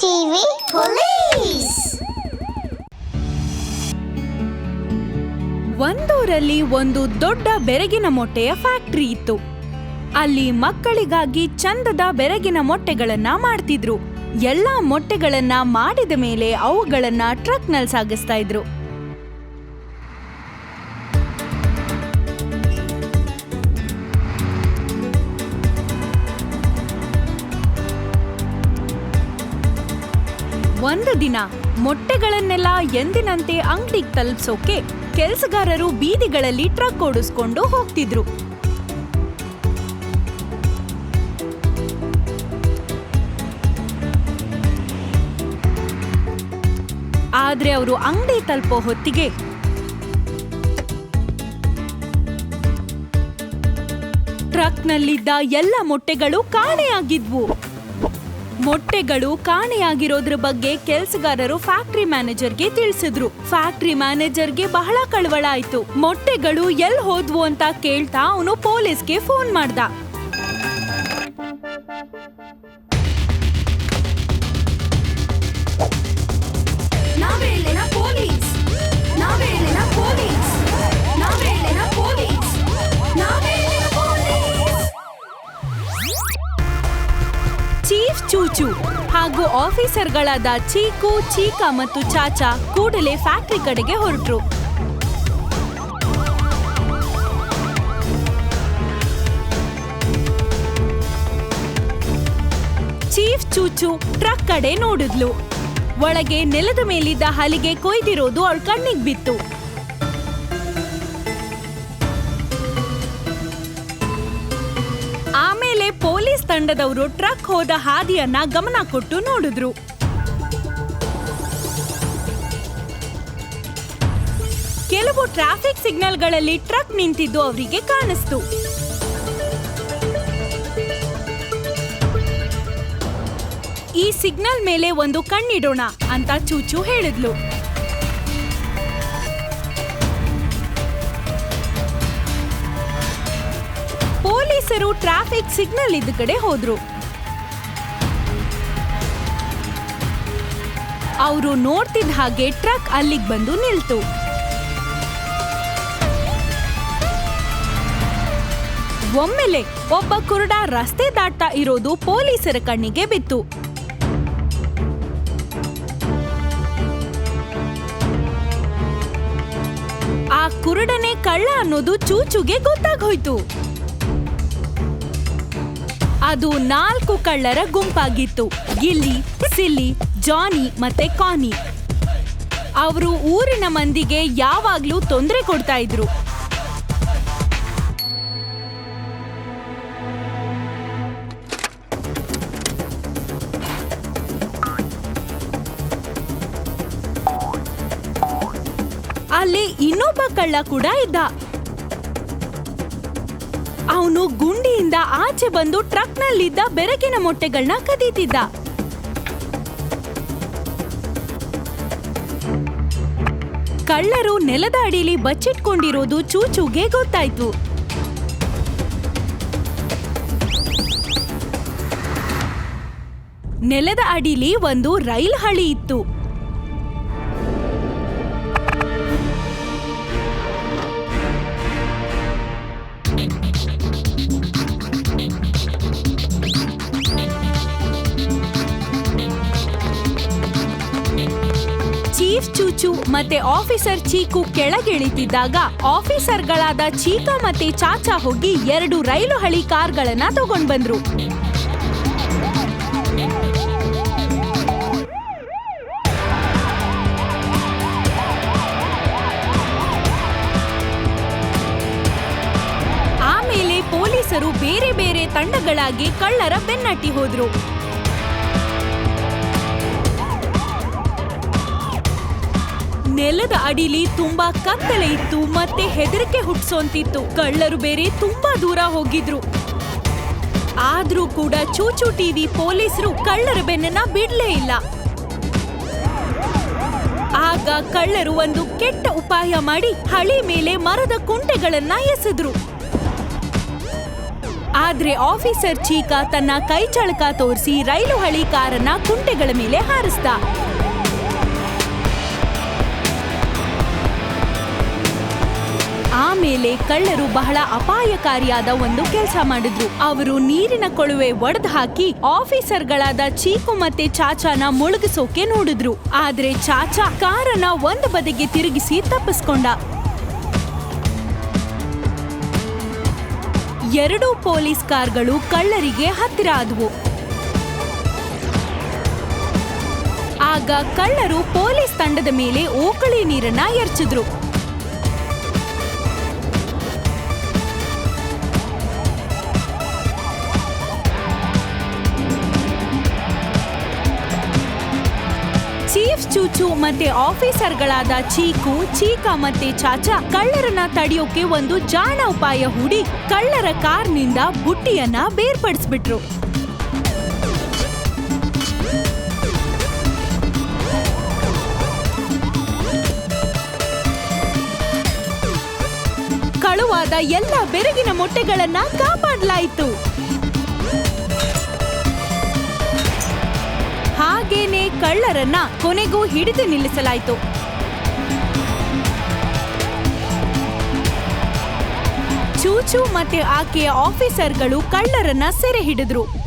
TV police ಒಂದೂರಲ್ಲಿ ಒಂದು ದೊಡ್ಡ ಬೆರಗಿನ ಮೊಟ್ಟೆಯ ಫ್ಯಾಕ್ಟರಿ ಇತ್ತು. ಅಲ್ಲಿ ಮಕ್ಕಳಿಗಾಗಿ ಚಂದದ ಬೆರಗಿನ ಮೊಟ್ಟೆಗಳನ್ನ ಮಾಡ್ತಿದ್ರು. ಎಲ್ಲಾ ಮೊಟ್ಟೆಗಳನ್ನ ಮಾಡಿದ ಮೇಲೆ ಅವುಗಳನ್ನ ಟ್ರಕ್ನಲ್ಲಿ ಸಾಗಿಸ್ತಾ ಇದ್ರು. ಒಂದು ದಿನ ಮೊಟ್ಟೆಗಳನ್ನೆಲ್ಲ ಎಂದಿನಂತೆ ಅಂಗಡಿಗೆ ತಲುಪಿಸೋಕೆ ಕೆಲಸಗಾರರು ಬೀದಿಗಳಲ್ಲಿ ಟ್ರಕ್ ಓಡಿಸ್ಕೊಂಡು ಹೋಗ್ತಿದ್ರು. ಆದ್ರೆ ಅವರು ಅಂಗಡಿ ತಲುಪೋ ಹೊತ್ತಿಗೆ ಟ್ರಕ್ನಲ್ಲಿದ್ದ ಎಲ್ಲ ಮೊಟ್ಟೆಗಳು ಕಾಣೆಯಾಗಿದ್ವು ಮೊಟ್ಟೆಗಳು ಕಾಣೆಯಾಗಿರೋದ್ರ ಬಗ್ಗೆ ಕೆಲಸಗಾರರು ಫ್ಯಾಕ್ಟ್ರಿ ಮ್ಯಾನೇಜರ್ಗೆ ತಿಳಿಸಿದ್ರು. ಫ್ಯಾಕ್ಟ್ರಿ ಮ್ಯಾನೇಜರ್ಗೆ ಬಹಳ ಕಳವಳ ಆಯ್ತು ಮೊಟ್ಟೆಗಳು ಎಲ್ ಹೋದ್ವು ಅಂತ ಕೇಳ್ತಾ ಅವನು ಪೊಲೀಸ್ಗೆ ಫೋನ್ ಮಾಡ್ದ. ಚೀಫ್ ಚೂಚು ಹಾಗೂ ಆಫೀಸರ್ಗಳಾದ ಚೀಕು, ಚೀಕಾ ಮತ್ತು ಚಾಚಾ ಕೂಡಲೇ ಫ್ಯಾಕ್ಟರಿ ಕಡೆಗೆ ಹೊರಟರು. ಚೀಫ್ ಚೂಚು ಟ್ರಕ್ ಕಡೆ ನೋಡಿದ್ಲು. ಒಳಗೆ ನೆಲದ ಮೇಲಿದ್ದ ಹಲಿಗೆ ಕೊಯ್ದಿರೋದು ಅವಳ ಕಣ್ಣಿಗೆ ಬಿತ್ತು. ತಂಡದವರು ಟ್ರಕ್ ಹೋದ ಹಾದಿಯನ್ನ ಗಮನ ಕೊಟ್ಟು ನೋಡಿದ್ರು. ಕೆಲವು ಟ್ರಾಫಿಕ್ ಸಿಗ್ನಲ್ಗಳಲ್ಲಿ ಟ್ರಕ್ ನಿಂತಿದ್ದು ಅವರಿಗೆ ಕಾಣಿಸ್ತು. ಈ ಸಿಗ್ನಲ್ ಮೇಲೆ ಒಂದು ಕಣ್ಣಿಡೋಣ ಅಂತ ಚೂಚು ಹೇಳಿದ್ಲು. ಪೊಲೀಸರು ಟ್ರಾಫಿಕ್ ಸಿಗ್ನಲ್ ಇದ್ದ ಕಡೆ ಹೋದ್ರು. ಅವರು ನೋಡ್ತಿದ್ದ ಹಾಗೆ ಟ್ರಕ್ ಅಲ್ಲಿಗೆ ಬಂದು ನಿಲ್ತು. ಒಮ್ಮೆಲೆ ಒಬ್ಬ ಕುರುಡ ರಸ್ತೆ ದಾಟ್ತಾ ಇರೋದು ಪೊಲೀಸರ ಕಣ್ಣಿಗೆ ಬಿತ್ತು. ಆ ಕುರುಡನೇ ಕಳ್ಳ ಅನ್ನೋದು ಚೂಚುಗೆ ಗೊತ್ತಾಗೋಯ್ತು ಅದು ನಾಲ್ಕು ಕಳ್ಳರ ಗುಂಪಾಗಿತ್ತು. ಗಿಲ್ಲಿ, ಸಿಲ್ಲಿ, ಜಾನಿ ಮತ್ತೆ ಕಾನಿ. ಅವರು ಊರಿನ ಮಂದಿಗೆ ಯಾವಾಗ್ಲೂ ತೊಂದರೆ ಕೊಡ್ತಾ ಇದ್ರು. ಅಲ್ಲಿ ಇನ್ನೊಬ್ಬ ಕಳ್ಳ ಕೂಡ ಇದ್ದ. ಅವನು ಗುಂಡಿಯಿಂದ ಆಚೆ ಬಂದು ಟ್ರಕ್ನಲ್ಲಿದ್ದ ಬೆರಕಿನ ಮೊಟ್ಟೆಗಳನ್ನ ಕದೀತಿದ್ದ. ಕಳ್ಳರು ನೆಲದ ಅಡಿಲಿ ಬಚ್ಚಿಟ್ಕೊಂಡಿರೋದು ಚೂಚುಗೆ ಗೊತ್ತಾಯ್ತು. ನೆಲದ ಅಡಿಲಿ ಒಂದು ರೈಲ್ ಹಳಿ ಇತ್ತು. ಚೀಫ್ ಚೂಚು ಮತ್ತೆ ಆಫೀಸರ್ ಚೀಕು ಕೆಳಗಿಳಿತಿದ್ದಾಗ ಆಫೀಸರ್ಗಳಾದ ಚೀಕಾ ಮತ್ತೆ ಚಾಚಾ ಹೋಗಿ ಎರಡು ರೈಲು ಹಳಿ ಕಾರ್ಗಳನ್ನ ತಗೊಂಡ್ ಬಂದ್ರು ಆಮೇಲೆ ಪೊಲೀಸರು ಬೇರೆ ಬೇರೆ ತಂಡಗಳಾಗಿ ಕಳ್ಳರ ಬೆನ್ನಟ್ಟಿ ಹೋದ್ರು. ನೆಲದ ಅಡಿಲಿ ತುಂಬಾ ಕತ್ತಲೆ ಇತ್ತು, ಮತ್ತೆ ಹೆದರಿಕೆ ಹುಟ್ಸೋಂತಿತ್ತು ಕಳ್ಳರು ಬೇರೆ ತುಂಬಾ ದೂರ ಹೋಗಿದ್ರು. ಆದ್ರೂ ಕೂಡ ಚೂಚು ಟಿವಿ ಪೊಲೀಸರು ಕಳ್ಳರ ಬೆನ್ನನ್ನ ಬಿಡ್ಲೇ ಇಲ್ಲ. ಆಗ ಕಳ್ಳರು ಒಂದು ಕೆಟ್ಟ ಉಪಾಯ ಮಾಡಿ ಹಳಿ ಮೇಲೆ ಮರದ ಕುಂಟೆಗಳನ್ನ ಎಸೆದ್ರು. ಆದ್ರೆ ಆಫೀಸರ್ ಚೀಕಾ ತನ್ನ ಕೈ ಚಳಕ ತೋರಿಸಿ ರೈಲು ಹಳಿ ಕಾರನ್ನ ಕುಂಟೆಗಳ ಮೇಲೆ ಹಾರಿಸ್ದ. ಆಮೇಲೆ ಕಳ್ಳರು ಬಹಳ ಅಪಾಯಕಾರಿಯಾದ ಒಂದು ಕೆಲಸ ಮಾಡಿದ್ರು. ಅವರು ನೀರಿನ ಕೊಳುವೆ ಒಡೆದು ಹಾಕಿ ಆಫೀಸರ್ಗಳಾದ ಚೀಕು ಮತ್ತೆ ಚಾಚಾನ ಮುಳುಗಿಸೋಕೆ ನೋಡಿದ್ರು. ಆದ್ರೆ ಚಾಚಾ ಕಾರನ್ನ ಒಂದು ಬದಿಗೆ ತಿರುಗಿಸಿ ತಪ್ಪಿಸ್ಕೊಂಡ. ಎರಡೂ ಪೊಲೀಸ್ ಕಾರ್ಗಳು ಕಳ್ಳರಿಗೆ ಹತ್ತಿರ ಆದವು. ಆಗ ಕಳ್ಳರು ಪೊಲೀಸ್ ತಂಡದ ಮೇಲೆ ಓಕಳಿ ನೀರನ್ನ ಎರಚಿದ್ರು. ಚೂಚು ಮತ್ತೆ ಆಫೀಸರ್ಗಳಾದ ಚೀಕು, ಚೀಕ ಮತ್ತೆ ಚಾಚಾ ಕಳ್ಳರನ್ನ ತಡೆಯೋಕೆ ಒಂದು ಜಾಣ ಉಪಾಯ ಹೂಡಿ ಕಳ್ಳರ ಕಾರ್ನಿಂದ ಬುಟ್ಟಿಯನ್ನ ಬೇರ್ಪಡಿಸ್ಬಿಟ್ರು. ಕಳುವಾದ ಎಲ್ಲ ಬೆರಗಿನ ಮೊಟ್ಟೆಗಳನ್ನ ಕಾಪಾಡಲಾಯಿತು. ಹಾಗೇನೆ ಕಳ್ಳರನ್ನ ಕೊನೆಗೂ ಹಿಡಿದು ನಿಲ್ಲಿಸಲಾಯಿತು. ಚೂಚು ಮತ್ತೆ ಆಕೆಯ ಆಫೀಸರ್ಗಳು ಕಳ್ಳರನ್ನ ಸೆರೆ ಹಿಡಿದ್ರು.